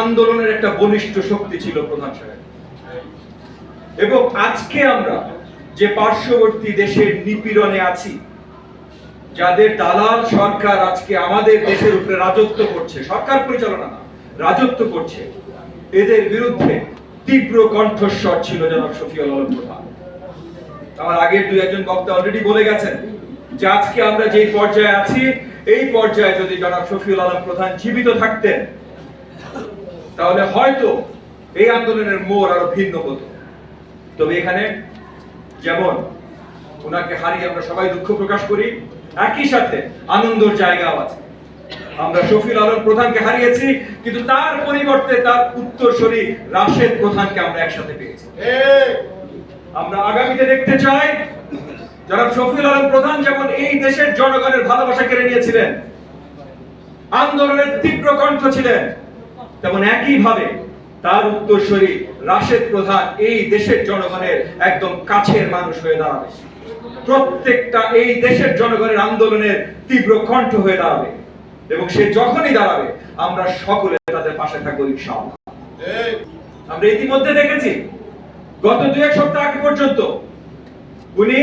আন্দোলনের একটা বলিষ্ঠ শক্তি ছিল প্রধান সাহেব। এবং আজকে আমরা যে পার্শ্ববর্তী দেশের নিপীড়নে আছি, যাদের দালাল সরকার আজকে আমাদের দেশের উপরে রাজত্ব করছে, সরকার পরিচালনা না রাজত্ব করছে, এদের বিরুদ্ধে তীব্র কণ্ঠস্বর ছিল জনাব শফিউল আলম প্রধান। আমার আগের দুই একজন বক্তা অলরেডি বলে গেছেন যে আজকে আমরা যেই পর্যায়ে আছি, এই পর্যায়ে যদি জনাব শফিউল আলম প্রধান জীবিত থাকতেন তাহলে হয়তো এই আন্দোলনের মোড় আরও ভিন্ন হতো। তবে এখানে যেমন ওনাকে হারিয়ে আমরা সবাই দুঃখ প্রকাশ করি, একই সাথে আনন্দর জায়গাও আছে। আমরা শফিউল আলম প্রধানকে হারিয়েছি, কিন্তু তার পরিবর্তে তার উত্তরসূরি রাশেদ প্রধানকে আমরা একসাথে পেয়েছি। আমরা আগামীতে দেখতে চাই যারা শফিল আলম প্রধান যেমন এই দেশের জনগণের ভালোবাসা কেড়ে নিয়েছিলেন, আন্দোলনের তীব্র কণ্ঠ ছিলেন তেমন একইভাবে তার উত্তরসূরি রাশেদ প্রধান এই দেশের জনগণের একদম কাছের মানুষ হয়ে দাঁড়াবে। প্রত্যেকটা এই দেশের জনগণের আন্দোলনের তীব্র কণ্ঠ হয়ে দাঁড়াবে এবং সে যখনই দাঁড়াবে, আমরা সকলে তাদের পাশে থাকব ইনশাআল্লাহ। আমরা ইতিমধ্যে দেখেছি, গত দু এক সপ্তাহ আগে পর্যন্ত উনি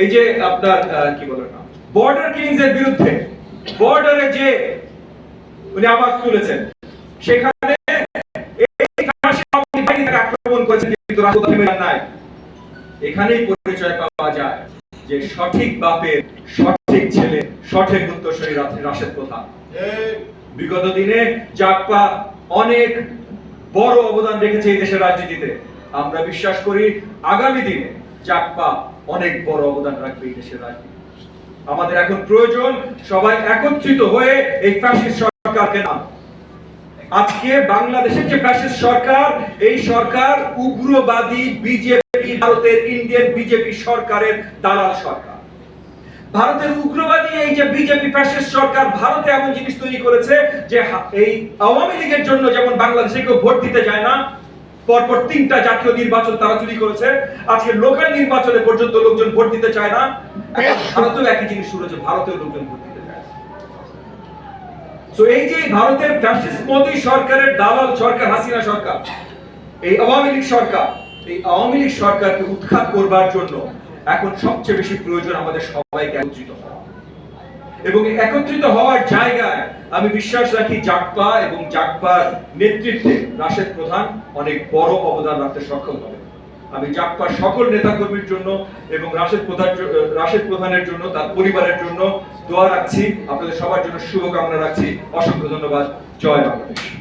এই যে আপনার কি বলে না বর্ডার কিলিংস এর বিরুদ্ধে বর্ডারে যে উনি আওয়াজ তুলেছেন সেখানে আক্রমণ করেছেন নাই। এখানেই পরিচয় পাওয়া যায় যে সঠিক বাপের সঠিক ছেলে, সঠিক বিগত দিনে জাকপা অনেক বড় অবদান রেখেছে এই দেশের রাজনীতিতে। আমরা বিশ্বাস করি আগামী দিনে জাকপা অনেক বড় অবদান রাখবে এই দেশের রাজনীতি। আমাদের এখন প্রয়োজন সবাই একত্রিত হয়ে এই ফ্যাসিস্ট সরকারকে নাম আজকে বাংলাদেশের যে ফ্যাসিস্ট সরকার, এই সরকার উগ্রবাদী বিজেপি, ভারতের ইন্ডিয়ান বিজেপি সরকারের দালাল সরকার। ভারতের উগ্রবাদী এই যে বিজেপি ফ্যাসিস্ট সরকার ভারতে এমন জিনিস তৈরি করেছে যে এই আওয়ামী লীগের জন্য যেমন বাংলাদেশে কেউ ভোট দিতে যায় না, পরপর তিনটা জাতীয় নির্বাচন তারা চুরি করেছে। আজকে লোকাল নির্বাচনে পর্যন্ত লোকজন ভোট দিতে চায় না। ভারতেও একই জিনিস শুরু হয়েছে, ভারতেও লোকজন ভোট দিতে। এই যে ভারতের ফ্যাসিস্ট মোদী সরকারের দালাল সরকার, হাসিনা সরকার, এই আওয়ামী লীগ সরকার, এই আওয়ামী লীগ সরকারকে উৎখাত করবার জন্য এখন সবচেয়ে বেশি প্রয়োজন আমাদের সবাইকে একত্রিত হওয়া। এবং একত্রিত হওয়ার জায়গায় আমি বিশ্বাস রাখি জাকপা এবং জাকপার নেতৃত্বে রাশেদ প্রধান অনেক বড় অবদান রাখতে সক্ষম হবে। আমি জাকপার সকল নেতাকর্মীর জন্য এবং রাশেদ প্রধান রাশেদ প্রধানের জন্য, তার পরিবারের জন্য দোয়া রাখছি। আপনাদের সবার জন্য শুভকামনা রাখছি। অসংখ্য ধন্যবাদ। জয় বাংলাদেশ।